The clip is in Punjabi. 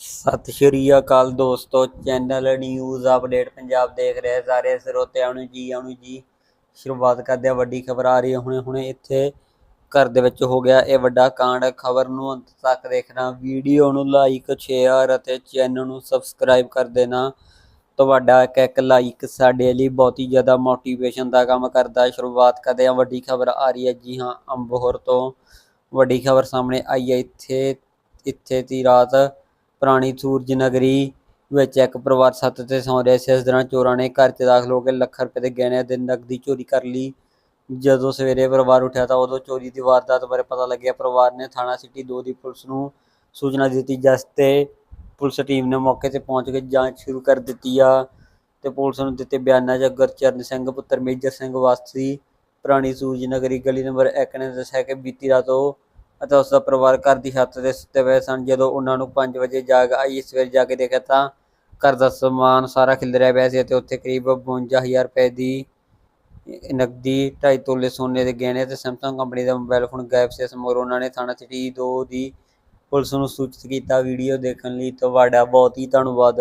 ਸਤਿ ਸ਼੍ਰੀ ਅਕਾਲ ਦੋਸਤੋ, ਚੈਨਲ ਨਿਊਜ਼ ਅਪਡੇਟ ਪੰਜਾਬ ਦੇਖ ਰਹੇ ਸਾਰੇ ਸਰੋਤਿਆਂ ਨੂੰ ਜੀ, ਆਉਣ ਜੀ। ਸ਼ੁਰੂਆਤ ਕਰਦੇ ਹਾਂ, ਵੱਡੀ ਖਬਰ ਆ ਰਹੀ ਹੈ ਹੁਣੇ ਹੁਣੇ, ਇੱਥੇ ਘਰ ਦੇ ਵਿੱਚ ਹੋ ਗਿਆ ਇਹ ਵੱਡਾ ਕਾਂਡ। ਖਬਰ ਨੂੰ ਅੰਤ ਤੱਕ ਦੇਖਣਾ, ਵੀਡੀਓ ਨੂੰ ਲਾਈਕ ਸ਼ੇਅਰ ਅਤੇ ਚੈਨਲ ਨੂੰ ਸਬਸਕ੍ਰਾਈਬ ਕਰ ਦੇਣਾ। ਤੁਹਾਡਾ ਇੱਕ ਇੱਕ ਲਾਈਕ ਸਾਡੇ ਲਈ ਬਹੁਤ ਹੀ ਜ਼ਿਆਦਾ ਮੋਟੀਵੇਸ਼ਨ ਦਾ ਕੰਮ ਕਰਦਾ ਹੈ। ਸ਼ੁਰੂਆਤ ਕਰਦੇ ਹਾਂ, ਵੱਡੀ ਖਬਰ ਆ ਰਹੀ ਹੈ ਜੀ ਹਾਂ, ਅੰਬੋਹਰ ਤੋਂ। ਵੱਡੀ ਖਬਰ ਸਾਹਮਣੇ ਆਈ ਹੈ, ਇੱਥੇ ਇੱਥੇ ਦੀ ਰਾਤ ਪੁਰਾਣੀ ਸੂਰਜ ਨਗਰੀ ਵਿੱਚ ਇੱਕ ਪਰਿਵਾਰ ਸੱਤ ਤੇ ਸੌਂ ਰਿਹਾ ਸੀ। ਇਸ ਦੌਰਾਨ ਚੋਰਾਂ ਨੇ ਘਰ 'ਚ ਦਾਖਲ ਹੋ ਕੇ ਲੱਖ ਰੁਪਏ ਦੇ ਗਹਿਣੇ ਅਤੇ ਨਕਦੀ ਚੋਰੀ ਕਰ ਲਈ। ਜਦੋਂ ਸਵੇਰੇ ਪਰਿਵਾਰ ਉੱਠਿਆ ਤਾਂ ਉਦੋਂ ਚੋਰੀ ਦੀ ਵਾਰਦਾਤ ਬਾਰੇ ਪਤਾ ਲੱਗਿਆ। ਪਰਿਵਾਰ ਨੇ ਥਾਣਾ ਸਿਟੀ 2 ਦੀ ਪੁਲਿਸ ਨੂੰ ਸੂਚਨਾ ਦਿੱਤੀ, ਜਿਸ ਤੇ ਪੁਲਿਸ ਟੀਮ ਨੇ ਮੌਕੇ ਤੇ ਪਹੁੰਚ ਕੇ ਜਾਂਚ ਸ਼ੁਰੂ ਕਰ ਦਿੱਤੀ ਆ ਤੇ ਪੁਲਿਸ ਨੂੰ ਦਿੱਤੇ ਬਿਆਨਾਂ 'ਚ ਗੁਰਚਰਨ ਸਿੰਘ, ਪੁੱਤਰ ਮੇਜਰ ਸਿੰਘ ਵਾਸੀ, ਪੁਰਾਣੀ ਸੂਰਜ ਨਗਰੀ ਗਲੀ ਨੰਬਰ 1 ਨੇ ਦੱਸਿਆ ਕਿ ਬੀਤੀ ਰਾਤ ਉਹ ਅਤੇ ਉਸ ਦਾ ਪਰਿਵਾਰ ਘਰ ਦੀ ਛੱਤ ਤੇ ਸੁੱਤੇ ਪਏ ਸਨ। ਜਦੋਂ ਉਹਨਾਂ ਨੂੰ 5 ਵਜੇ ਜਾਗ ਆਈ, ਸਵੇਰ ਜਾ ਕੇ ਦੇਖਿਆ ਤਾਂ ਘਰ ਦਾ ਸਮਾਨ ਸਾਰਾ ਖਿਲਰਿਆ ਪਿਆ ਸੀ ਅਤੇ ਉੱਥੇ ਕਰੀਬ 52000 ਰੁਪਏ ਦੀ ਨਕਦੀ 2.5 ਤੋਲੇ ਸੋਨੇ ਦੇ ਗਹਿਣੇ ਤੇ ਸੈਮਸੰਗ ਕੰਪਨੀ ਦਾ ਮੋਬਾਈਲ ਫੋਨ ਗਾਇਬ ਸੀ। ਇਸ ਮਗਰੋਂ ਉਹਨਾਂ ਨੇ ਥਾਣਾ ਸਿਟੀ 2 ਦੀ ਪੁਲਿਸ ਨੂੰ ਸੂਚਿਤ ਕੀਤਾ, ਵੀਡੀਓ ਦੇਖਣ ਲਈ ਤੁਹਾਡਾ ਬਹੁਤ ਹੀ ਧੰਨਵਾਦ।